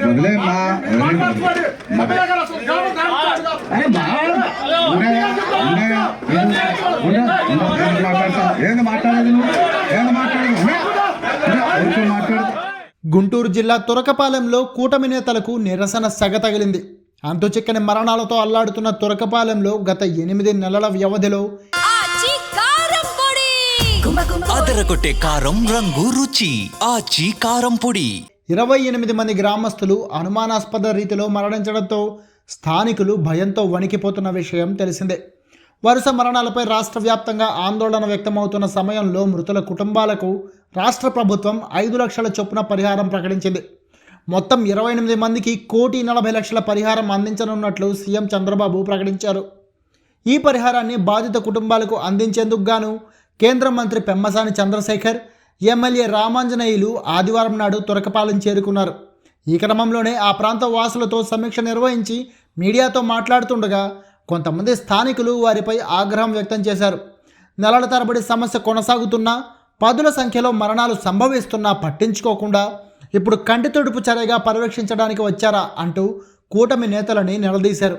వదిలేమ్మా? ఏంది మాట్లాడేది నువ్వు? ఏంది మాట్లాడేది? మాట్లాడు. గుంటూరు జిల్లా తురకపాలెంలో కూటమి నేతలకు నిరసన సెగ తగిలింది. అంతుచిక్కని మరణాలతో అల్లాడుతున్న తురకపాలెంలో గత ఎనిమిది నెలల వ్యవధిలో అదరగొట్టే కారం రంగు రుచి. ఆచి కారం పొడి. ఇరవై ఎనిమిది మంది గ్రామస్తులు అనుమానాస్పద రీతిలో మరణించడంతో స్థానికులు భయంతో వణికిపోతున్న విషయం తెలిసిందే. వరుస మరణాలపై రాష్ట్ర వ్యాప్తంగా ఆందోళన వ్యక్తమవుతున్న సమయంలో మృతుల కుటుంబాలకు రాష్ట్ర ప్రభుత్వం ఐదు లక్షల చొప్పున పరిహారం ప్రకటించింది. మొత్తం ఇరవై ఎనిమిది మందికి కోటి నలభై లక్షల పరిహారం అందించనున్నట్లు సీఎం చంద్రబాబు ప్రకటించారు. ఈ పరిహారాన్ని బాధిత కుటుంబాలకు అందించేందుకు గాను కేంద్ర మంత్రి పెమ్మసాని చంద్రశేఖర్ ఎమ్మెల్యే రామాంజనేయులు ఆదివారం నాడు తురకపాలెం చేరుకున్నారు. ఈ క్రమంలోనే ఆ ప్రాంత వాసులతో సమీక్ష నిర్వహించి మీడియాతో మాట్లాడుతుండగా కొంతమంది స్థానికులు వారిపై ఆగ్రహం వ్యక్తం చేశారు. నెలల తరబడి సమస్య కొనసాగుతున్నా పదుల సంఖ్యలో మరణాలు సంభవిస్తున్నా పట్టించుకోకుండా ఇప్పుడు కంటి తుడుపు చర్యగా పర్యవేక్షించడానికి వచ్చారా అంటూ కూటమి నేతలని నిలదీశారు.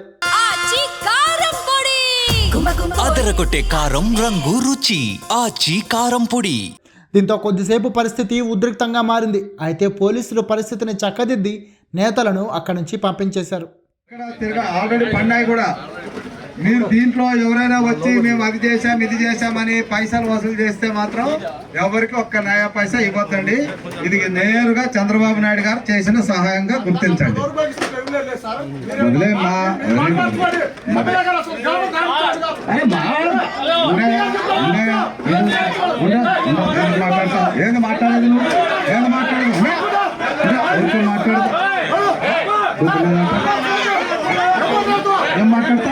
అదరగొట్టే కారం రంగు రుచి. ఆచి కారం పొడి. దీంతో కొద్దిసేపు పరిస్థితి ఉద్రిక్తంగా మారింది. అయితే పోలీసులు పరిస్థితిని చక్కదిద్ది నేతలను అక్కడి నుంచి పంపించేశారు. ఆల్రెడీ కూడా. మీరు దీంట్లో ఎవరైనా వచ్చి మేము అది చేసాం ఇది చేసామని పైసలు వసూలు చేస్తే మాత్రం ఎవరికి ఒక్క నయా పైసా ఇవ్వద్దండి. ఇది నేరుగా చంద్రబాబు నాయుడు గారు చేసిన సహాయంగా గుర్తించండి. ఏం మాట్లాడతా